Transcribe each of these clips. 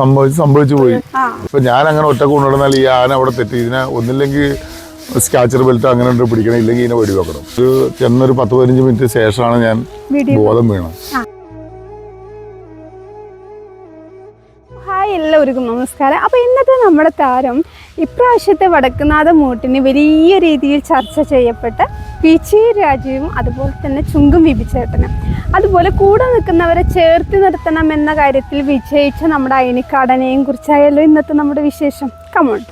സംഭവിച്ച് സംഭവിച്ചു പോയി. അപ്പൊ ഇപ്പൊ ഞാൻ അങ്ങനെ ഒറ്റ കൊണ്ടുവന്നാൽ ഈ ആന അവിടെ തെറ്റി. ഇതിനെ ഒന്നില്ലെങ്കിൽ സ്കാച്ചർ ബെൽറ്റ് അങ്ങനെ ഉണ്ട് പിടിക്കണം ഇല്ലെങ്കിൽ ഇതിനെ വെടിവെക്കണം. ഒരു ചെന്നൊരു പത്ത് പതിനഞ്ച് മിനിറ്റ് ശേഷമാണ് ഞാൻ ബോധം വീണത്. എല്ലാവർക്കും നമസ്കാരം. അപ്പോൾ ഇന്നത്തെ നമ്മുടെ താരം ഇപ്രാവശ്യത്തെ വടക്കുനാഥ മൂട്ടിന് വലിയ രീതിയിൽ ചർച്ച ചെയ്യപ്പെട്ട ചി രാജുവും അതുപോലെ തന്നെ ചുങ്കും വിഭിച്ചേട്ടനും അതുപോലെ കൂടെ നിൽക്കുന്നവരെ ചേർത്ത് നിർത്തണം എന്ന കാര്യത്തിൽ വിജയിച്ച നമ്മുടെ അയനിക്കാടനെയും കുറിച്ചായാലും ഇന്നത്തെ നമ്മുടെ വിശേഷം? കമോൺ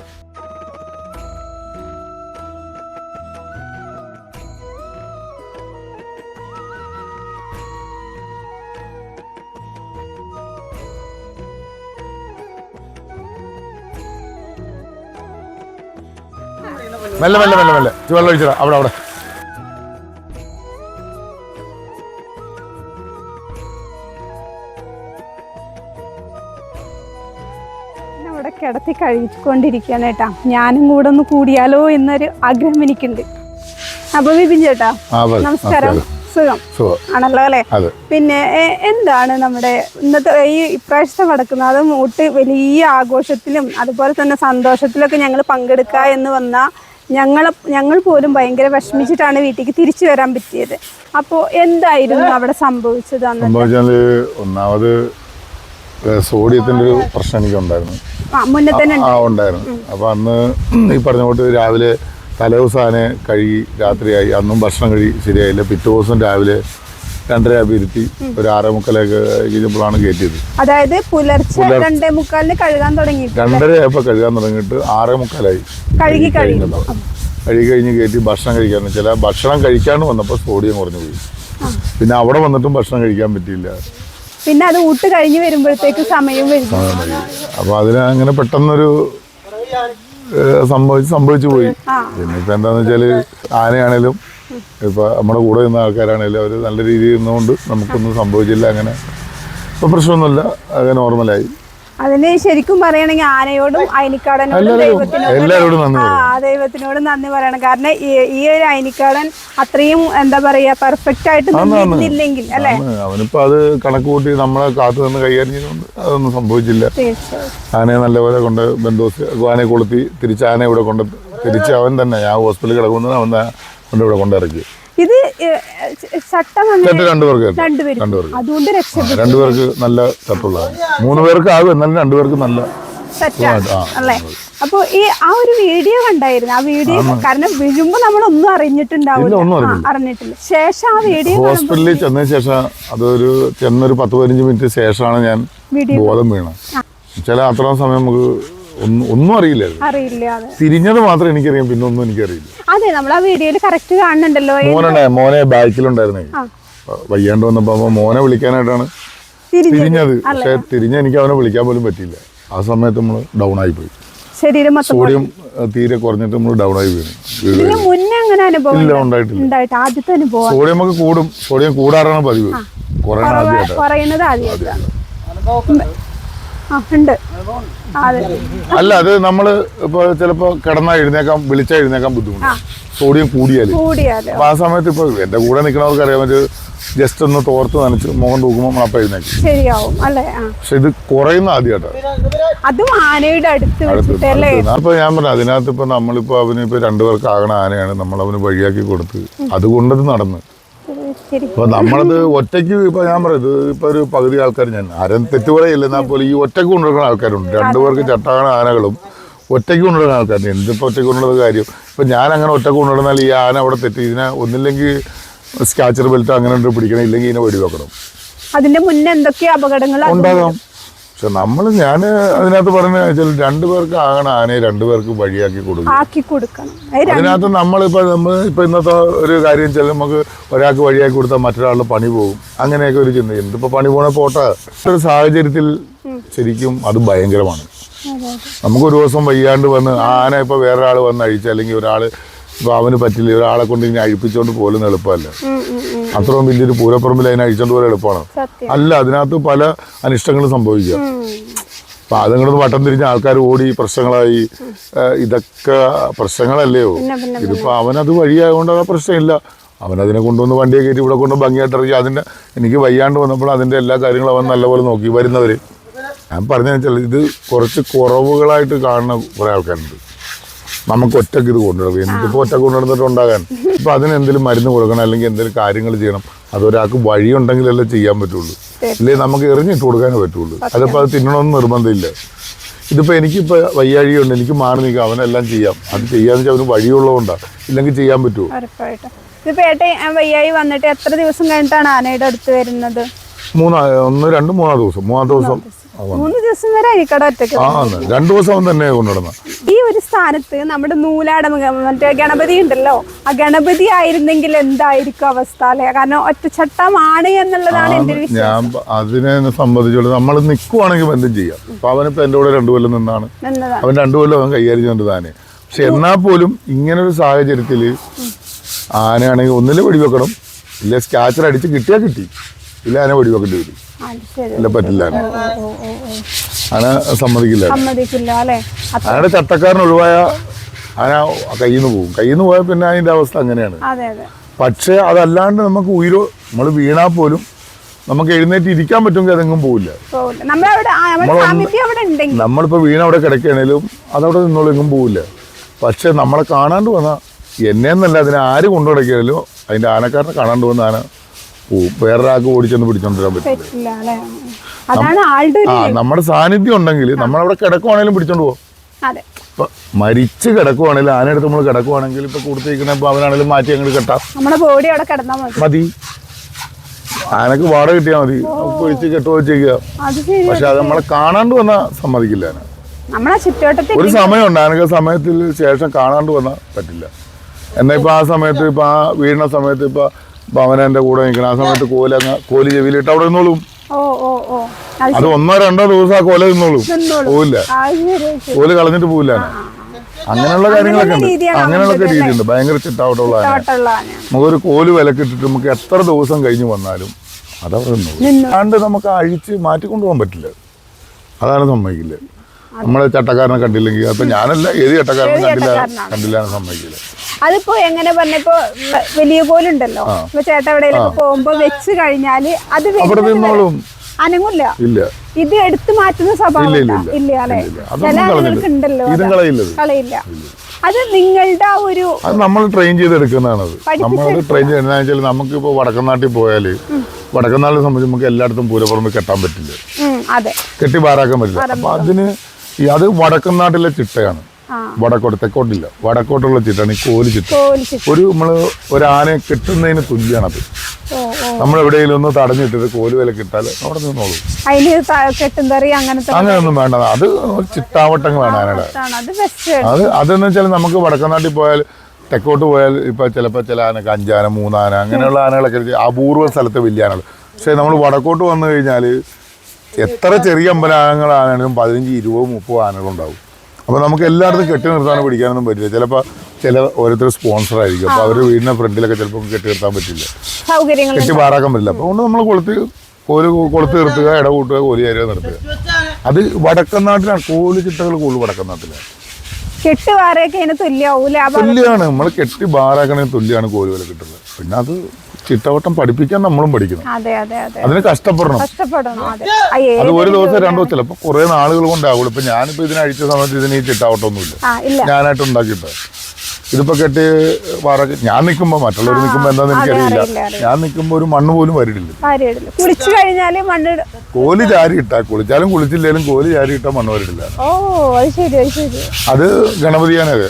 മെല്ലെ മെല്ലെ മെല്ലെ മെല്ലെ. വെള്ളം ഒഴിച്ചിടാം. അവിടെ അവിടെ. അവിടെ കിടത്തി കഴിച്ചുകൊണ്ടിരിക്കുകയാണ് ഞാനും കൂടെ ഒന്ന് കൂടിയാലോ എന്നൊരു ആഗ്രഹം എനിക്കുണ്ട്. അപ്പൊ വിപിൻ ചേട്ടാ നമസ്കാരം. സുഖം? ആണല്ലോ അല്ലെ? പിന്നെ എന്താണ് നമ്മുടെ ഇന്നത്തെ ഈ ഇപ്രാവശ്യത്തെ വടക്കുന്നത് മൂട്ട് വലിയ ആഘോഷത്തിലും അതുപോലെ തന്നെ സന്തോഷത്തിലൊക്കെ ഞങ്ങൾ പങ്കെടുക്ക എന്ന് വന്നാൽ ഞങ്ങൾ ഞങ്ങൾ പോലും ഭയങ്കര വിഷമിച്ചിട്ടാണ് വീട്ടിലേക്ക് തിരിച്ചു വരാൻ പറ്റിയത്. അപ്പോൾ എന്തായിരുന്നു അവിടെ സംഭവിച്ചത് സംഭവിച്ചാൽ ഒന്നാമത് സോഡിയത്തിന്റെ ഒരു പ്രശ്നം എനിക്ക് ഉണ്ടായിരുന്നു ആ ഉണ്ടായിരുന്നു. അപ്പൊ അന്ന് ഈ പറഞ്ഞ പോലെ രാവിലെ തലേദിവസം ആനെ കഴുകി രാത്രിയായി. അന്നും ഭക്ഷണം കഴി ശരിയായില്ല. പിറ്റേ ദിവസം രാവിലെ രണ്ടര അഭിരുത്തി ഒരു ആറേ മുക്കാലൊക്കെ കഴിഞ്ഞപ്പോഴാണ് കയറ്റിയത്. അതായത് പുലർച്ചെ രണ്ടേ മുക്കാലിന് കഴുകാൻ തുടങ്ങി രണ്ടര ആയപ്പോൾ കഴുകാൻ തുടങ്ങിയിട്ട് ആറേ മുക്കാലായി. കഴുകി കഴുകി കഴുകി കഴിഞ്ഞ് കയറ്റി ഭക്ഷണം കഴിക്കാൻ. ചില ഭക്ഷണം കഴിക്കാൻ വന്നപ്പോൾ സോഡിയം കുറഞ്ഞു പോയി. പിന്നെ അവിടെ വന്നിട്ടും ഭക്ഷണം കഴിക്കാൻ പറ്റിയില്ല. പിന്നെ അത് ഊട്ട് കഴിഞ്ഞ് വരുമ്പോഴത്തേക്ക് സമയം വരും. അപ്പൊ അതിന് അങ്ങനെ പെട്ടെന്നൊരു സംഭവിച്ച് സംഭവിച്ചു പോയി. പിന്നെ ഇപ്പൊ എന്താന്ന് വെച്ചാൽ ആനയാണേലും ഇപ്പം നമ്മുടെ കൂടെ നിന്ന ആൾക്കാരാണെങ്കിലും അവർ നല്ല രീതിയിൽ നിന്നുകൊണ്ട് നമുക്കൊന്നും സംഭവിച്ചില്ല അങ്ങനെ. ഇപ്പോൾ പ്രശ്നമൊന്നുമില്ല. അത് നോർമലായി. അതിന് ശരിക്കും പറയണെങ്കിൽ ആനയോടും അയനിക്കാടനോടും ദൈവത്തിനോടും നന്ദി ആ ദൈവത്തിനോട് നന്ദി പറയണം. കാരണം ഈ- ഒരു അയനിക്കാടൻ അത്രയും എന്താ പറയാ പെർഫെക്റ്റ് ആയിട്ട് നിന്നില്ലെങ്കിൽ അല്ലേ? അവനിപ്പോ അത് കണക്ക് കൂട്ടി നമ്മളെ കാത്തു നിന്ന് കൈകാര്യം ചെയ്തുകൊണ്ട് അതൊന്നും സംഭവിച്ചില്ല. ആനയെ നല്ലപോലെ കൊണ്ട് ബന്ധോസ് ആനയെ കൊളുത്തി തിരിച്ച് ആനയെ ഇവിടെ കൊണ്ട് തിരിച്ച് അവൻ തന്നെ. ഞാൻ ഹോസ്പിറ്റലിൽ കിടക്കുന്നത് അവൻ തന്നെ കൊണ്ട് ഇവിടെ കൊണ്ടിറക്കി. ഇത് ചട്ടം രണ്ടുപേർക്ക് അതുകൊണ്ട് രണ്ടുപേർക്ക് നല്ല ചട്ടുള്ളതാണ്. മൂന്ന് പേർക്ക് ആകും എന്നാലും രണ്ടുപേർക്ക് നല്ല. അല്ലേ? അപ്പൊ ഈ ആ ഒരു വീഡിയോ കണ്ടായിരുന്നു. ആ വീഡിയോ കാരണം വീഴുമ്പോ നമ്മൾ ഒന്നും അറിഞ്ഞിട്ടുണ്ടാവില്ല അറിഞ്ഞിട്ടില്ല. ശേഷം ആ വീഡിയോ ഹോസ്പിറ്റലിൽ ചെന്നതിന് ശേഷം അതൊരു ചെന്നൊരു പത്ത് പതിനഞ്ച് മിനിറ്റ് ശേഷമാണ് ഞാൻ ബോധം വീണത്. ചില അത്രയും സമയം നമുക്ക് ഒന്നും ഒന്നും അറിയില്ലായിരുന്നു അറിയില്ല തിരിഞ്ഞത് മാത്രം എനിക്കറിയാം പിന്നെ ഒന്നും എനിക്കറിയില്ല. അതെ നമ്മൾ ആ വീഡിയോയിൽ കറക്റ്റ് കാണുന്നുണ്ടല്ലോ. മോനെ മോനെ ബാക്കിലുണ്ടായിരുന്നേ. വയ്യാണ്ട് വന്നപ്പോ അപ്പൊ മോനെ വിളിക്കാനായിട്ടാണ് തിരിഞ്ഞ് തിരിഞ്ഞത്. പക്ഷെ തിരിഞ്ഞ എനിക്ക് അവനെ വിളിക്കാൻ പോലും പറ്റിയില്ല. ആ സമയത്ത് നമ്മൾ ഡൗൺ ആയി പോയി. ശരീരം മൊത്തം സോഡിയം തീരെ കുറഞ്ഞിട്ട് നമ്മൾ ഡൗൺ ആയി വീണു മുന്നേ അങ്ങനെ അനുഭവം ഇല്ല ഉണ്ടായിട്ടില്ല. ഉണ്ടായിട്ട് ആദ്യത്തെ അനുഭവം. സോഡിയം ഒക്കെ കൂടും. സോഡിയം കൂടാറാണ് പതിവ്. കുറയുന്നത് ആദ്യമായിട്ടാണ്. ഉണ്ട്. അല്ല അത് നമ്മൾ ഇപ്പൊ ചിലപ്പോ കിടന്നാ എഴുന്നേക്കാൻ വിളിച്ചാ എഴുന്നേക്കാൻ ബുദ്ധിമുട്ടാണ് സോഡിയം കൂടിയാൽ. അപ്പൊ ആ സമയത്ത് ഇപ്പൊ എന്റെ കൂടെ നിൽക്കുന്നവർക്ക് അറിയാൻ പറ്റും ജസ്റ്റ് ഒന്ന് തോർത്ത് നനച്ച് മുഖം തൂക്കുമ്പോൾ നമ്മൾ അപ്പം എഴുന്നേക്കും. ശരിയാവും അല്ലേ? പക്ഷെ ഇത് കുറയുന്ന ആദ്യമായിട്ടാണ് അതും ആനയുടെ അടുത്ത് അപ്പൊ ഞാൻ പറഞ്ഞു അതിനകത്ത് ഇപ്പൊ നമ്മളിപ്പോ അവന് ഇപ്പൊ രണ്ടുപേർക്ക് ആകണ ആനയാണ് നമ്മൾ അവന് വഴിയാക്കി കൊടുത്ത്. അതുകൊണ്ടത് നടന്ന്. അപ്പൊ നമ്മളത് ഒറ്റയ്ക്ക് ഇപ്പൊ ഞാൻ പറയുന്നത് ഇപ്പൊ ഒരു പകുതി ആൾക്കാർ ഞാൻ ആരും തെറ്റുപറയില്ല എന്നാൽ പോലും ഈ ഒറ്റയ്ക്ക് കൊണ്ടുവരുന്ന ആൾക്കാരുണ്ട്. രണ്ടുപേർക്ക് ചട്ടാകണ ആനകളും. ഒറ്റയ്ക്ക് കൊണ്ടുവരുന്ന ആൾക്കാരുണ്ട്. എന്തിപ്പോ ഒറ്റയ്ക്ക് കൊണ്ടുവരുന്ന കാര്യം? ഇപ്പൊ ഞാൻ അങ്ങനെ ഒറ്റ കൊണ്ടുവന്നാൽ ഈ ആന അവിടെ തെറ്റി ഇതിനെ ഒന്നില്ലെങ്കിൽ സ്കാച്ചർ ബെൽറ്റ് അങ്ങനെ പിടിക്കണം? ഇല്ലെങ്കിൽ ഇതിനെ വെടിവെക്കണം? അതിന്റെ മുന്നേ എന്തൊക്കെ അപകടങ്ങൾ? ഉണ്ടാകാം. പക്ഷെ നമ്മൾ ഞാൻ അതിനകത്ത് പറഞ്ഞ വെച്ചാൽ രണ്ടുപേർക്ക് ആകണ ആനയെ രണ്ടുപേർക്ക് വഴിയാക്കി കൊടുക്കും. ആക്കി കൊടുക്കണം. അത് രണ്ട് അതിനകത്ത് നമ്മളിപ്പോ നമ്മൾ ഇപ്പൊ ഇന്നത്തെ ഒരു കാര്യം വെച്ചാൽ നമുക്ക് ഒരാൾക്ക് വഴിയാക്കി കൊടുത്താൽ മറ്റൊരാളുടെ പണി പോകും. അങ്ങനെയൊക്കെ ഒരു ചിന്തയുണ്ട് ഇപ്പൊ പണി പോണ പോട്ടെ ഒരു സാഹചര്യത്തിൽ ശരിക്കും അത് ഭയങ്കരമാണ്. നമുക്ക് ഒരു ദിവസം വയ്യാണ്ട് വന്ന് ആന ഇപ്പൊ വേറൊരാൾ വന്ന് അഴിച്ച അല്ലെങ്കിൽ ഒരാൾ ഇപ്പൊ അവന് പറ്റില്ല. ഒരാളെ കൊണ്ട് ഇങ്ങനെ അഴിപ്പിച്ചോണ്ട് പോലും എളുപ്പമല്ല. അത്രയും വലിയൊരു പൂരപ്പറമ്പിൽ അതിനെ അഴിച്ചോണ്ട് പോലെ എളുപ്പമാണ്. അല്ല അതിനകത്ത് പല അനിഷ്ടങ്ങളും സംഭവിക്കുക. അപ്പൊ അതുങ്ങളൊന്ന് വട്ടം തിരിഞ്ഞ ആൾക്കാർ ഓടി പ്രശ്നങ്ങളായി. ഇതൊക്കെ പ്രശ്നങ്ങളല്ലയോ ഇതിപ്പോ അവനത് വഴിയായതുകൊണ്ട് ആ പ്രശ്നമില്ല. അവനതിനെ കൊണ്ടുവന്ന് വണ്ടിയെ കയറ്റി ഇവിടെ കൊണ്ട് ഭംഗിയായിട്ട് ഇറങ്ങി അതിന്റെ എനിക്ക് വയ്യാണ്ട് വന്നപ്പോൾ അതിന്റെ എല്ലാ കാര്യങ്ങളും അവൻ നല്ലപോലെ നോക്കി. വരുന്നവര്. ഞാൻ പറഞ്ഞു വെച്ചാൽ ഇത് കുറച്ച് കുറവുകളായിട്ട് കാണുന്ന കുറേ ആൾക്കാരുണ്ട്. നമുക്ക് ഒറ്റയ്ക്ക് ഇത് കൊണ്ടുവരും. എന്തിപ്പോൾ ഒറ്റയ്ക്ക് കൊണ്ടുവന്നിട്ട് ഉണ്ടാകാൻ. ഇപ്പൊ അതിന് എന്തെങ്കിലും മരുന്ന് കൊടുക്കണം അല്ലെങ്കിൽ എന്തെങ്കിലും കാര്യങ്ങൾ ചെയ്യണം. അതൊരാൾക്ക് വഴിയുണ്ടെങ്കിലല്ലേ ചെയ്യാൻ പറ്റുള്ളൂ. ഇല്ലേ നമുക്ക് എറിഞ്ഞിട്ട് കൊടുക്കാനേ പറ്റുള്ളൂ. അതിപ്പോൾ അത് തിന്നണമെന്ന് നിർബന്ധമില്ല. ഇതിപ്പോൾ എനിക്കിപ്പോൾ വയ്യാഴിയുണ്ട് എനിക്ക് മാറി നിൽക്കാം. അവനെല്ലാം ചെയ്യാം. അത് ചെയ്യാന്ന് വെച്ചാൽ അവന് വഴിയുള്ളതുകൊണ്ടാണ് ഇല്ലെങ്കിൽ ചെയ്യാൻ പറ്റുമോ ഉറപ്പായിട്ടും. ഇതിപ്പോ ഏട്ടൻ വയ്യായി വന്നിട്ട് എത്ര ദിവസം കഴിഞ്ഞിട്ടാണ് ആനയുടെ അടുത്ത് വരുന്നത്? മൂന്നാ ഒന്ന് രണ്ട് മൂന്നാം ദിവസം മൂന്നാം ദിവസം. മൂന്ന് ദിവസം വരെ അരിക്കട ഒറ്റയ്ക്ക് രണ്ടു ദിവസം തന്നെ കൊണ്ടുവന്ന ഈ ഒരു സ്ഥാനത്ത് നമ്മുടെ നൂലാട മറ്റേ ഗണപതി ഉണ്ടല്ലോ. ആ ഗണപതി ആയിരുന്നെങ്കിൽ എന്തായിരിക്കും അവസ്ഥ അല്ലെ? കാരണം ഒറ്റച്ചട്ടമാണ് എന്നുള്ളതാണ് എന്റെ വിഷയം ഞാൻ അതിനെ സംബന്ധിച്ചോളൂ നമ്മൾ നിൽക്കുവാണെങ്കിൽ എന്തും ചെയ്യാം. അപ്പൊ അവനിപ്പോ എന്റെ കൂടെ രണ്ടു കൊല്ലം നിന്നാണ്. അവൻ രണ്ടു കൊല്ലം അവൻ കൈകാര്യം ചെയ്യേണ്ടത് താനെ പക്ഷെ എന്നാൽ പോലും ഇങ്ങനൊരു സാഹചര്യത്തിൽ ആനയാണെങ്കിൽ ഒന്നിലെ വെടിവെക്കണം. ഇല്ല സ്കാച്ചർ അടിച്ച് കിട്ടിയാൽ കിട്ടി. ഇല്ല ആന വെടിവെക്കേണ്ടി വരും. ഇല്ല പറ്റില്ല. ആന സമ്മതിക്കില്ല. സമ്മതിക്കില്ല അല്ലേ? ആനയുടെ ചട്ടക്കാരൻ ഒഴിവായ ആന കയ്യിൽ നിന്ന് പോകും. കയ്യിൽ നിന്ന് പോയാൽ പിന്നെ അതിന്റെ അവസ്ഥ അങ്ങനെയാണ്. പക്ഷേ അതല്ലാണ്ട് നമുക്ക് ഉയരോ നമ്മൾ വീണാ പോലും നമുക്ക് എഴുന്നേറ്റ് ഇരിക്കാൻ പറ്റുമെങ്കിൽ അതെങ്ങും പോവില്ല. നമ്മളിപ്പോൾ വീണ അവിടെ കിടക്കുകയാണേലും അതവിടെ നിന്നോളെങ്ങും പോവില്ല. പക്ഷെ നമ്മളെ കാണാണ്ട് വന്ന എന്നെ എന്നല്ല അതിനെ ആര് കൊണ്ടു കിടക്കിയാലും അതിന്റെ ആനക്കാരനെ കാണാണ്ട് വന്ന ആന വേറൊരാൾക്ക് ഓടിച്ചെന്ന് പിടിച്ചോണ്ടിരാൻ പറ്റില്ല. ആ നമ്മുടെ സാന്നിധ്യം ഉണ്ടെങ്കിൽ നമ്മൾ അവിടെ കിടക്കുവാണെങ്കിലും പിടിച്ചോണ്ട് പോകും ഇപ്പം മരിച്ച് കിടക്കുവാണെങ്കിൽ ആനയെടുത്ത് നമ്മൾ കിടക്കുവാണെങ്കിൽ ഇപ്പൊ കൊടുത്തിരിക്കണ അവനാണെങ്കിലും മാറ്റി അങ്ങോട്ട് കെട്ടാം. നമ്മുടെ ബോഡി അവിടെ മതി. ആനക്ക് വാട കിട്ടിയാ മതി. പൊഴിച്ച് കെട്ടുക ചെയ്യുക പക്ഷെ അത് നമ്മളെ കാണാണ്ട് വന്നാ സമ്മതിക്കില്ല ആന. ഒരു സമയമുണ്ട് ആനക്ക് സമയത്തിൽ ശേഷം കാണാണ്ട് വന്നാ പറ്റില്ല. എന്നാ ഇപ്പൊ ആ സമയത്ത് ഇപ്പൊ ആ വീഴുന്ന സമയത്ത് ഇപ്പൊ ഭവനന്റെ കൂടെ നിൽക്കണം. ആ സമയത്ത് കോല അങ്ങ് കോൽ ചെവിയിലിട്ട് അവിടെ നിന്നോളും. അത് ഒന്നോ രണ്ടോ ദിവസം ആ കോല നിന്നോളും. പോവില്ല. കോൽ കളഞ്ഞിട്ട് പോവില്ല. അങ്ങനെയുള്ള കാര്യങ്ങളൊക്കെ ഉണ്ട്. അങ്ങനെയുള്ള രീതിയുണ്ട്. ഭയങ്കര ചിട്ടാവട്ടമുള്ള നമുക്കൊരു കോൽ വിലക്കിട്ടിട്ട് നമുക്ക് എത്ര ദിവസം കഴിഞ്ഞ് വന്നാലും അതവിടെ നിന്നോളും. അണ്ട് നമുക്ക് അഴിച്ച് മാറ്റിക്കൊണ്ടുപോകാൻ പറ്റില്ല. അതാണ് സമ്മതിക്കില്ല നമ്മളെ ചട്ടക്കാരനെ കണ്ടില്ലെങ്കിൽ. അപ്പൊ ഞാനല്ല ഏത് ചട്ടക്കാരനെ കണ്ടില്ല? ചട്ടക്കാരനാണ്? കണ്ടില്ല എന്ന് സമ്മതിക്കില്ല. അതിപ്പോ എങ്ങനെ പറഞ്ഞപ്പോ വലിയ പോലുണ്ടല്ലോ ചേട്ട എവിടെയെങ്കിലും പോകുമ്പോ വെച്ച് കഴിഞ്ഞാൽ അത് അവിടെ നിന്നോളും. അനങ്ങില്ല ഇല്ല. ഇത് എടുത്തു മാറ്റുന്ന സ്വഭാവം ഇല്ല, അല്ലെ. ചില ആളുകൾക്ക് ഉണ്ടല്ലോ. കളയില്ല. അത് നിങ്ങളുടെ ഒരു അത് നമ്മൾ ട്രെയിൻ ചെയ്തെടുക്കുന്നതാണ് നമ്മൾ ട്രെയിൻ ചെയ്യുന്നത് വെച്ചാൽ നമുക്കിപ്പോൾ വടക്കനാട്ടിൽ പോയാൽ വടക്കനാട്ടിനെ സംബന്ധിച്ച് നമുക്ക് എല്ലായിടത്തും പൂരപ്പുറമ്പ് കെട്ടാൻ പറ്റില്ല. കെട്ടി പാരാക്കാൻ പറ്റില്ല. അപ്പൊ അതിന് ഈ അത് വടക്കനാട്ടിലെ ചിട്ടയാണ്. ആ. വടക്കോട്ട് തെക്കോട്ടില്ല വടക്കോട്ടുള്ള ചിട്ടാണ് ഈ കോലി ചിട്ട. ഒരു നമ്മൾ ഒരു ആനയെ കിട്ടുന്നതിന് തുല്യമാണത് നമ്മൾ എവിടെയെങ്കിലും ഒന്ന് തടഞ്ഞിട്ടിട്ട് കോലി വില കിട്ടാൽ അവിടെ നിന്നോളൂ. അങ്ങനെയൊന്നും വേണ്ട. അത് വേണം ആനയുടെ അത് അതെന്ന് വെച്ചാൽ നമുക്ക് വടക്കനാട്ടിൽ പോയാൽ തെക്കോട്ട് പോയാൽ ഇപ്പൊ ചിലപ്പോ ചില ആനക്ക് അഞ്ചാന മൂന്നാന അങ്ങനെയുള്ള ആനകളൊക്കെ അപൂർവ സ്ഥലത്ത് വലിയ ആനകൾ പക്ഷെ നമ്മൾ വടക്കോട്ട് വന്നു കഴിഞ്ഞാൽ എത്ര ചെറിയ അമ്പലങ്ങളാണെങ്കിലും പതിനഞ്ച് ഇരുപത് മുപ്പത് ആനകളുണ്ടാവും അപ്പോൾ നമുക്ക് എല്ലായിടത്തും കെട്ടി നിർത്താനും പിടിക്കാനൊന്നും പറ്റില്ല. ചിലപ്പോൾ ചില ഓരോരുത്തർ സ്പോൺസർ ആയിരിക്കും. അപ്പോൾ അവരുടെ വീടിന്റെ ഫ്രണ്ടിലൊക്കെ ചിലപ്പോൾ കെട്ടി നിർത്താൻ പറ്റില്ല. കെട്ടി പാറാക്കാൻ പറ്റില്ല അപ്പോൾ അതുകൊണ്ട് നമ്മൾ കൊളുത്ത് കോൽ കൊളുത്ത് നിർത്തുക ഇട കൂട്ടുക കോലി ചാരുക നിർത്തുക അത് വടക്കനാട്ടിലാണ്. കോൽ ചിട്ടകൾ കൂടുതൽ കെട്ട് തുല്യാവൂല? ആ ഭാഗത്ത് തുല്യമാണ് നമ്മൾ കെട്ടി ബാറാക്കണതിന് തുല്യമാണ് കോൽ വില കിട്ടുന്നത്. പിന്നെ അത് ചിട്ടവട്ടം പഠിപ്പിക്കാൻ നമ്മളും പഠിക്കണം. അതെ അതെ അതെ. അതിന് കഷ്ടപ്പെടണം. കഷ്ടപ്പെടണം അതെ. ഒരു ദിവസം രണ്ടു ദിവസം ചിലപ്പോൾ കുറേ നാളുകൾ കൊണ്ടാകുള്ളൂ ഇപ്പൊ ഞാനിപ്പോ ഇതിനെ അഴിച്ച സമയത്ത് ഇതിന് ഈ ചിട്ടാവട്ടമൊന്നുമില്ല. ആ ഇല്ല. ഞാനായിട്ട് ഉണ്ടാക്കിയിട്ട്. ഇതിപ്പോ കെട്ടി വാറൊക്കെ ഞാൻ നിൽക്കുമ്പോൾ മറ്റുള്ളവർ നിൽക്കുമ്പോ എന്താന്ന് എനിക്കറിയില്ല. ഞാൻ നിൽക്കുമ്പോൾ ഒരു മണ്ണ് പോലും വരിടില്ല കോലി കുളിച്ചു കഴിഞ്ഞാൽ മണ്ണ് കോൽ ചാരി ഇട്ടാ കുളിച്ചാലും കുളിച്ചില്ലേലും കോലി ചാരി ഇട്ട മണ്ണ് വരിടില്ല ഓ അത് ഗണപതിയാണത്.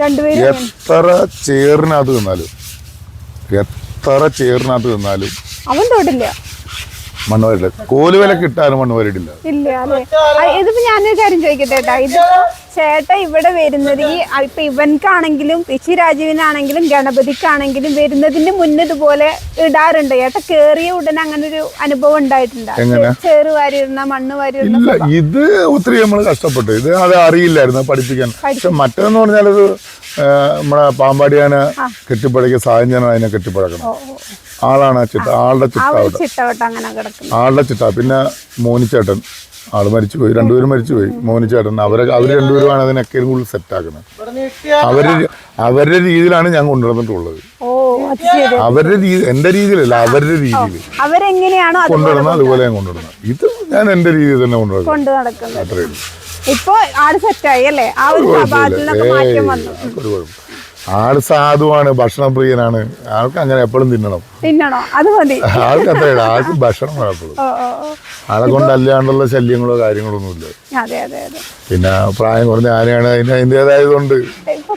രണ്ടുപേരും എത്ര ചേറിനകത്ത് നിന്നാലും എത്ര ചേറിനകത്ത് നിന്നാലും അവൻ തൊടില്ല. മണ്ണ് കോലുവില കോൽ കിട്ടാനും മണ്ണ് ഇല്ല അല്ലേ? ഇതിപ്പോ ഞാനൊരു കാര്യം ചോദിക്കട്ടെ ഇത് ചേട്ട ഇവിടെ വരുന്നത് ഈ ഇപ്പൊ ഇവൻക്കാണെങ്കിലും പിച്ചി രാജീവിനാണെങ്കിലും ഗണപതിക്കാണെങ്കിലും വരുന്നതിന് മുന്നേ ഇതുപോലെ ഇടാറുണ്ട്. ചേട്ട കേറിയ ഉടനെ അങ്ങനെ ഒരു അനുഭവം ഉണ്ടായിട്ടുണ്ട്? ചേറ് വാരിയിരുന്ന മണ്ണ് വാരിയിരുന്ന ഇത് ഒത്തിരി നമ്മൾ കഷ്ടപ്പെട്ടു. ഇത് അത് അറിയില്ലായിരുന്നു പഠിപ്പിക്കാൻ. പക്ഷെ മറ്റേന്ന് പറഞ്ഞാൽ അത് നമ്മളെ പാമ്പാടിയാന കെട്ടിപ്പടയ്ക്ക് സാഹചര്യം അതിനെ കെട്ടിപ്പടക്കണം ആളാണ് ചിട്ട ആളുടെ ചിട്ട ആളുടെ ചിട്ട. പിന്നെ മോനിച്ചേട്ടൻ. ആൾ മരിച്ചുപോയി രണ്ടുപേരും മരിച്ചുപോയി. മോനിച്ചേട്ടൻ അവരെ അവർ രണ്ടുപേരുമാണ് അതിനൊക്കെ കൂടുതൽ സെറ്റാക്കുന്നത് അവർ അവരുടെ രീതിയിലാണ് ഞാൻ കൊണ്ടുവന്നിട്ടുള്ളത്. ഓ അവരുടെ രീതി എന്റെ രീതിയിലല്ല അവരുടെ രീതിയിൽ. അവരെങ്ങനെയാണോ കൊണ്ടുവരണം അതുപോലെ ഞാൻ കൊണ്ടുവരണം ഇത് ഞാൻ എന്റെ രീതിയിൽ തന്നെ കൊണ്ടുവരണം ഉള്ളൂ. ഇപ്പൊ ആൾ സെറ്റായി അല്ലേ? ആ ഒരു ഒരു ആൾ സാധുവാണ് ഭക്ഷണം പ്രിയനാണ്. ആൾക്ക് അങ്ങനെ എപ്പോഴും തിന്നണം. തിന്നണോ? അത് മതി. ആൾക്ക് അത്ര ആൾക്ക് ഭക്ഷണം വേണം എപ്പോഴും ഓ ഓ ഓ. ആളെ കൊണ്ട് അല്ലാണ്ടുള്ള ശല്യങ്ങളോ കാര്യങ്ങളോ ഒന്നുമില്ല അതെ അതെ അതെ. പിന്നെ പ്രായം കുറഞ്ഞ ആനയാണ് അതിന് അതിന്റെതായതുകൊണ്ട്.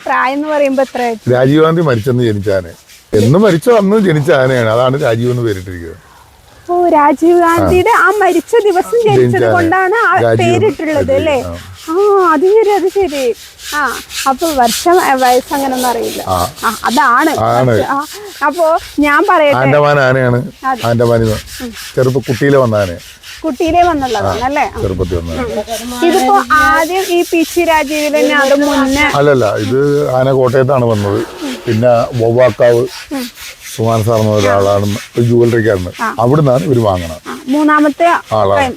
പ്രായം എന്ന് പറയുമ്പോ എത്ര രാജീവ് ഗാന്ധി മരിച്ചെന്ന് ജനിച്ച ആന. എന്ന് മരിച്ചോ അന്ന് ജനിച്ച ആനയാണ്. അതാണ് രാജീവ് എന്ന് പേരിട്ടിരിക്കുന്നത്. ഓ രാജീവ് ഗാന്ധിയുടെ ആ മരിച്ച ദിവസം ജനിച്ചത് കൊണ്ടാണ് ആ പേരിട്ടുള്ളത് അല്ലേ? ആ. അത് ശരി അത് ശരി. ആ അപ്പൊ വർഷം വയസ്സ് അങ്ങനെ ഒന്നും അറിയില്ല. ആ. അതാണ്. അപ്പോ ഞാൻ പറയട്ടെ. ആൻഡമാൻ ആനയാണ്. ആൻഡമാനിൽ ചെറുപ്പ കുട്ടിയിലെ വന്ന ആന കുട്ടിയിലെ വന്നുള്ളതാണ് അല്ലേ? ഇതിപ്പോ ആദ്യം ഈ പി സി രാജീവിൽ തന്നെ അത് മുന്നേ അല്ലല്ല ഇത് ആന കോട്ടയത്താണ് വന്നത് പിന്നെ വവ്വാക്കാവ്. സുമാൻ സാർ എന്ന ഒരാളാണ് ഒരു ജുവലറിക്കാരന് അവിടുന്നാണ് ഇവർ വാങ്ങണത്. മൂന്നാമത്തെ ആളാണ്.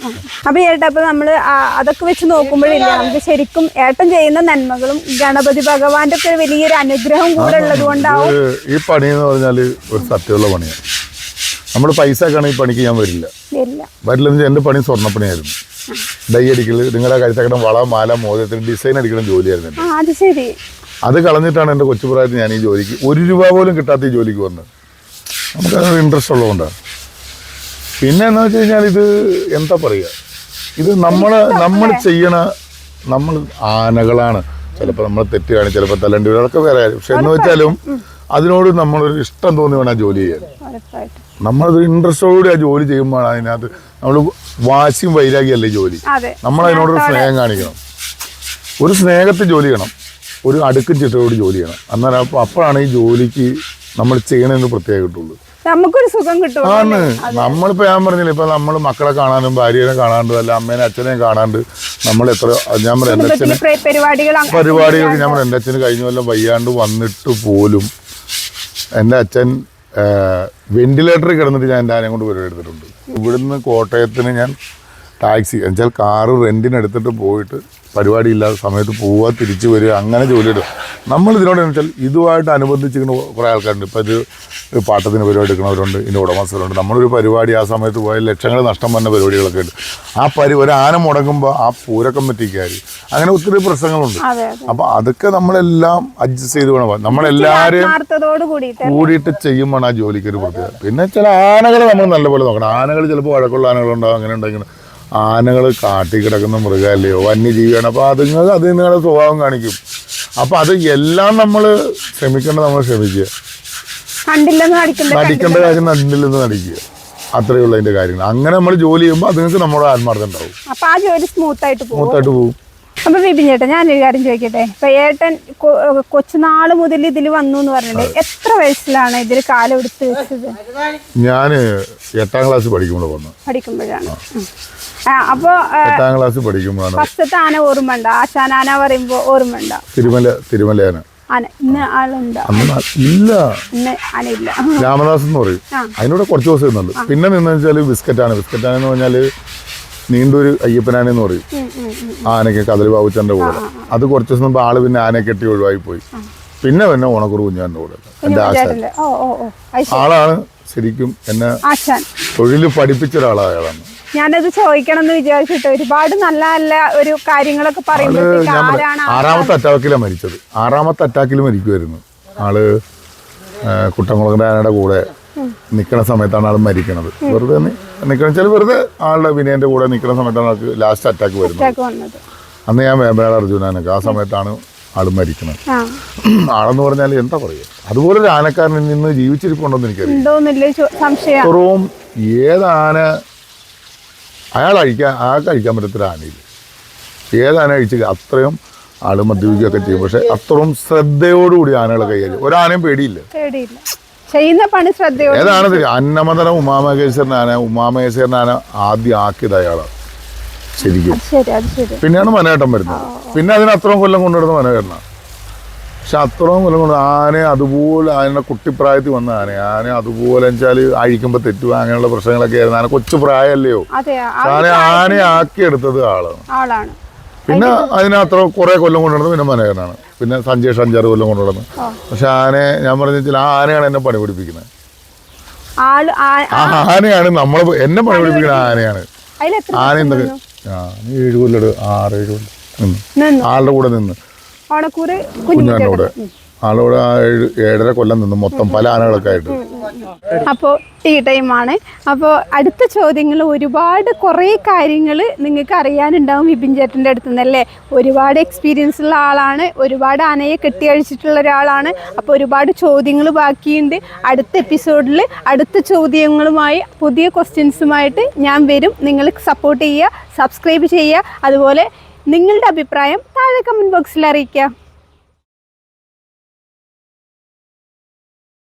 അപ്പൊ ഏട്ടാ അപ്പൊ നമ്മൾ അതൊക്കെ വെച്ച് നോക്കുമ്പോഴില്ല നമുക്ക് ശരിക്കും ഏട്ടൻ ചെയ്യുന്ന നന്മകളും ഗണപതി ഭഗവാന്റെ ഒക്കെ വലിയൊരു അനുഗ്രഹം കൂടെ ഉള്ളത് കൊണ്ടാവും. ഈ പണി എന്ന് പറഞ്ഞാൽ ഒരു സത്യമുള്ള പണിയാണ് നമ്മൾ പൈസ ആക്കാണ് ഈ പണിക്ക് ഞാൻ വരില്ല. വരില്ല. വരില്ലെന്ന് എന്റെ പണി സ്വർണപ്പണിയായിരുന്നു. ഡൈ അടിക്കൽ നിങ്ങളുടെ കരുത്തക്കടം വള മാല മോദത്തിന് ഡിസൈൻ അടിക്കണം ജോലിയായിരുന്നു അത് കളഞ്ഞിട്ടാണ് എന്റെ കൊച്ചുപ്രായത്തിൽ ഞാൻ ഈ ജോലിക്ക് ഒരു രൂപ പോലും കിട്ടാത്ത ഈ ജോലിക്ക് വന്നത്. നമുക്കത് ഇൻട്രസ്റ്റ് ഉള്ളതുകൊണ്ടാണ് പിന്നെ എന്ന് വെച്ച് കഴിഞ്ഞാൽ ഇത് എന്താ പറയുക? ഇത് നമ്മൾ നമ്മൾ ചെയ്യണ നമ്മൾ ആനകളാണ്. ചിലപ്പോൾ നമ്മൾ തെറ്റ് കാണും ചിലപ്പോൾ തല്ലണ്ടി വരും. അതൊക്കെ വേറെ കാര്യം പക്ഷെ എന്ന് വെച്ചാലും അതിനോട് നമ്മളൊരു ഇഷ്ടം തോന്നി വേണം ആ ജോലി ചെയ്യാൻ. നമ്മളത് ഇൻട്രസ്റ്റോടുകൂടി ആ ജോലി ചെയ്യുമ്പോഴാണ് അതിനകത്ത് നമ്മൾ വാശിയും വൈരാഗ്യമല്ലേ ജോലി. നമ്മൾ അതിനോടൊരു സ്നേഹം കാണിക്കണം. ഒരു സ്നേഹത്തിൽ ജോലി ചെയ്യണം. ഒരു അടുക്കും ചിട്ടയോട് ജോലി ചെയ്യണം. അന്നേരം അപ്പോൾ അപ്പോഴാണ് ഈ ജോലിക്ക് നമ്മൾ ചെയ്യണമെന്ന് പ്രത്യേകം കിട്ടുള്ളൂ നമുക്കൊരു സുഖം കിട്ടും. ആണ്. നമ്മളിപ്പോ ഞാൻ പറഞ്ഞില്ല ഇപ്പൊ നമ്മൾ മക്കളെ കാണാനും ഭാര്യനെ കാണാണ്ട് അല്ല അമ്മേനെ അച്ഛനെയും കാണാണ്ട് നമ്മൾ എത്ര ഞാൻ പറയാം എന്റെ അച്ഛന് പരിപാടികൾ പരിപാടികൾക്ക് ഞാൻ പറയാം എന്റെ അച്ഛന് കഴിഞ്ഞ കൊല്ലം വയ്യാണ്ട് വന്നിട്ട് പോലും എന്റെ അച്ഛൻ വെന്റിലേറ്ററിൽ കിടന്നിട്ട് ഞാൻ എന്റെ ആനയും കൊണ്ട് പരിപാടി എടുത്തിട്ടുണ്ട്. ഇവിടുന്ന് കോട്ടയത്തിന് ഞാൻ ടാക്സി എന്നുവെച്ചാൽ കാറ് റെന്റിന് എടുത്തിട്ട് പോയിട്ട് പരിപാടി ഇല്ലാത്ത സമയത്ത് പോവുക തിരിച്ചു വരിക അങ്ങനെ ജോലി എടുക്കുക നമ്മൾ ഇതിനോട് വെച്ചാൽ ഇതുമായിട്ട് അനുബന്ധിച്ചിരിക്കുന്ന കുറേ ആൾക്കാരുണ്ട്. ഇപ്പോൾ ഇത് പാട്ടത്തിന് പരിപാടി എടുക്കുന്നവരുണ്ട് ഇതിന്റെ ഉടമസ്ഥരുണ്ട്. നമ്മളൊരു പരിപാടി ആ സമയത്ത് പോയാൽ ലക്ഷങ്ങൾ നഷ്ടം വന്ന പരിപാടികളൊക്കെ ഉണ്ട്. ആ പരി ഒരു ആന മുടങ്ങുമ്പോൾ ആ പൂരക്കം കമ്മിറ്റിക്കാർ അങ്ങനെ ഒത്തിരി പ്രശ്നങ്ങളുണ്ട്. അപ്പോൾ അതെ. അതൊക്കെ നമ്മളെല്ലാം അഡ്ജസ്റ്റ് ചെയ്ത് വേണം. നമ്മളെല്ലാവരെയും കൂടിയിട്ട് ചെയ്യുമ്പോൾ ആ ജോലിക്ക് ഒരു പ്രത്യേകത. പിന്നെ ചില ആനകളെ നമ്മൾ നല്ലപോലെ നോക്കണം. ആനകൾ ചിലപ്പോൾ വഴക്കുള്ള ആനകളുണ്ടാവും അങ്ങനെ ഉണ്ടെങ്കിൽ ആനകൾ കാട്ടി കിടക്കുന്ന മൃഗമല്ലയോ വന്യജീവിയാണ്. അപ്പോൾ അതുങ്ങൾ നിങ്ങളുടെ സ്വഭാവം കാണിക്കും. അപ്പോൾ അത് എല്ലാം നമ്മൾ ശ്രമിക്കേണ്ടത് നമ്മൾ ശ്രമിക്കുക. നടിക്കണ്ട കാര്യം നടില്ലെന്ന് നടിക്കുക. അത്രയേ ഉള്ളൂ അതിന്റെ കാര്യങ്ങൾ. അങ്ങനെ നമ്മൾ ജോലി ചെയ്യുമ്പോൾ അതുങ്ങൾക്ക് നമ്മുടെ ആത്മാർത്ഥം ഉണ്ടാവും. സ്മൂത്തായിട്ട് പോകും അപ്പൊ വിപിൻ ചേട്ടൻ ഞാനൊരു കാര്യം ചോദിക്കട്ടെ? ഇപ്പൊ ഏട്ടൻ കൊച്ചുനാൾ മുതൽ ഇതിൽ വന്നു എന്ന് പറഞ്ഞിട്ട് എത്ര വയസ്സിലാണ് ഇതിൽ കാലം എടുത്ത് വെച്ചത്? ഞാൻ എട്ടാം ക്ലാസ് പഠിക്കുമ്പോൾ വന്നു. പഠിക്കുമ്പോഴാണ്. അപ്പോ എട്ടാം ക്ലാസ് പഠിക്കുമ്പോഴാണ് ഫസ്റ്റത്തെ ആന ഓർമ്മയുണ്ട? ആശാനാന പറയുമ്പോ ഓർമ്മയുണ്ട? തിരുമല തിരുമല ആന. രാമദാസ് എന്ന് പറയും. അതിനോട് കുറച്ച് ദിവസം നിന്നുണ്ട്. പിന്നെ നിന്ന് വെച്ചാൽ ബിസ്ക്കറ്റ് ആണെന്ന് പറഞ്ഞാൽ നീണ്ടൊരു അയ്യപ്പനാനെന്ന് പറയും. ആനയ്ക്ക് കദളി ബാബുച്ചന്റെ കൂടെ. അത് കുറച്ച് ദിവസം മുമ്പ് ആൾ പിന്നെ ആനയെ കെട്ടി ഒഴിവായി പോയി. പിന്നെ പിന്നെ ഓണക്കുറു കുഞ്ഞാന്റെ കൂടെ. എന്റെ ആശാൻ. ആളാണ് ശരിക്കും എന്നെ തൊഴിൽ പഠിപ്പിച്ച ഒരാളാണ് അയാളാണ് ഞാനത് ചോദിക്കണം എന്ന് വിചാരിച്ചിട്ട് ഒരുപാട് നല്ല നല്ല ഒരു കാര്യങ്ങളൊക്കെ പറയുന്നത് ആറാമത്തെ അറ്റാക്കിലാണ് മരിച്ചത്. ആറാമത്തെ അറ്റാക്കിൽ മരിക്കുമായിരുന്നു ആൾ കുട്ടംകുളങ്ങര ആനയുടെ കൂടെ നിൽക്കുന്ന സമയത്താണ് ആൾ മരിക്കണത്. വെറുതെ നിൽക്കണം വെച്ചാൽ വെറുതെ ആളുടെ വിനയന്റെ കൂടെ നിൽക്കുന്ന സമയത്താണ് ആൾക്ക് ലാസ്റ്റ് അറ്റാക്ക് വരുന്നത്. അന്ന് ഞാൻ വേമ്പനാട് അർജുനാനൊക്കെ ആ സമയത്താണ് ആൾ മരിക്കുന്നത് ആളെന്ന് പറഞ്ഞാൽ എന്താ പറയുക അതുപോലെ ഒരു ആനക്കാരൻ നിന്ന് ജീവിച്ചിരിപ്പുണ്ടോന്ന് എനിക്കറിയാം ഉണ്ടോന്നില്ല സംശയം. അത്രയും ഏത് അയാൾ അഴിക്കാൻ അയാൾക്ക് അഴിക്കാൻ പറ്റത്തൊരു ആനയില്ല ഏതാന അഴിച്ച് അത്രയും ആൾ മദ്യപിക്കുകയൊക്കെ ചെയ്യും. പക്ഷെ അത്രയും ശ്രദ്ധയോടുകൂടി ആനകളെ കൈകാര്യം. ഒരാനയും പേടിയില്ല. പേടിയില്ല. ചെയ്യുന്ന പണി ശ്രദ്ധയോടെ ഏതാണ്? അന്നമതന ഉമാമഹേശ്വരനാണ്. ആന ഉമാമഹേശ്വരൻ ആന ആദ്യം ആക്കിയത് അയാളാണ് ശരിക്കും പിന്നെയാണ് മനേട്ടം വരുന്നത്. പിന്നെ അതിന് അത്രയും കൊല്ലം കൊണ്ടുവരുന്ന മനോഹരനാണ് പക്ഷെ അത്രയും കൊല്ലം കൊണ്ട് ആന അതുപോലെ ആനയുടെ കുട്ടിപ്രായത്തിൽ വന്ന ആന ആന അതുപോലെ വെച്ചാൽ അഴിക്കുമ്പോൾ തെറ്റുക അങ്ങനെയുള്ള പ്രശ്നങ്ങളൊക്കെ ആയിരുന്നു. ആന കൊച്ചു പ്രായമല്ലയോ ആന ആനയെ ആക്കിയെടുത്തത് ആളാണ്. ആളാണ്. പിന്നെ അതിനത്ര കുറേ കൊല്ലം കൊണ്ടുവന്നത് പിന്നെ മനോഹരനാണ് പിന്നെ സഞ്ജേഷ് അഞ്ചാറ് കൊല്ലം കൊണ്ടുവന്നത് പക്ഷെ ആനയെ ഞാൻ പറഞ്ഞ വെച്ചാൽ ആ ആനയാണ് എന്നെ പണി പിടിപ്പിക്കുന്നത് ആനയാണ് നമ്മൾ എന്നെ പണി പിടിപ്പിക്കുന്ന ആനയാണ്. ആന എന്തൊക്കെ? ആ ഏഴ് കൊല്ലം ആറ് ഏഴ് കൊല്ലം. ആളുടെ കൂടെ നിന്ന്. കുഞ്ഞാന്റെ കൂടെ. ആളുടെ ഏഴര കൊല്ലം നിന്ന്. മൊത്തം പല ആനകളൊക്കെ ആയിട്ട്. അപ്പോൾ ടീ ടൈമാണ് അപ്പോൾ അടുത്ത ചോദ്യങ്ങൾ ഒരുപാട് കുറേ കാര്യങ്ങൾ നിങ്ങൾക്ക് അറിയാനുണ്ടാവും വിപിൻ ചേട്ടന്റെ അടുത്ത് നിന്നല്ലേ ഒരുപാട് എക്സ്പീരിയൻസ് ഉള്ള ആളാണ്. ഒരുപാട് ആനയെ കെട്ടിയഴിച്ചിട്ടുള്ള ഒരാളാണ്. അപ്പോൾ ഒരുപാട് ചോദ്യങ്ങൾ ബാക്കിയുണ്ട്. അടുത്ത എപ്പിസോഡിൽ അടുത്ത ചോദ്യങ്ങളുമായി പുതിയ ക്വസ്റ്റ്യൻസുമായിട്ട് ഞാൻ വരും. നിങ്ങൾ സപ്പോർട്ട് ചെയ്യുക സബ്സ്ക്രൈബ് ചെയ്യുക. അതുപോലെ നിങ്ങളുടെ അഭിപ്രായം താഴെ കമന്റ് ബോക്സിൽ അറിയിക്കുക.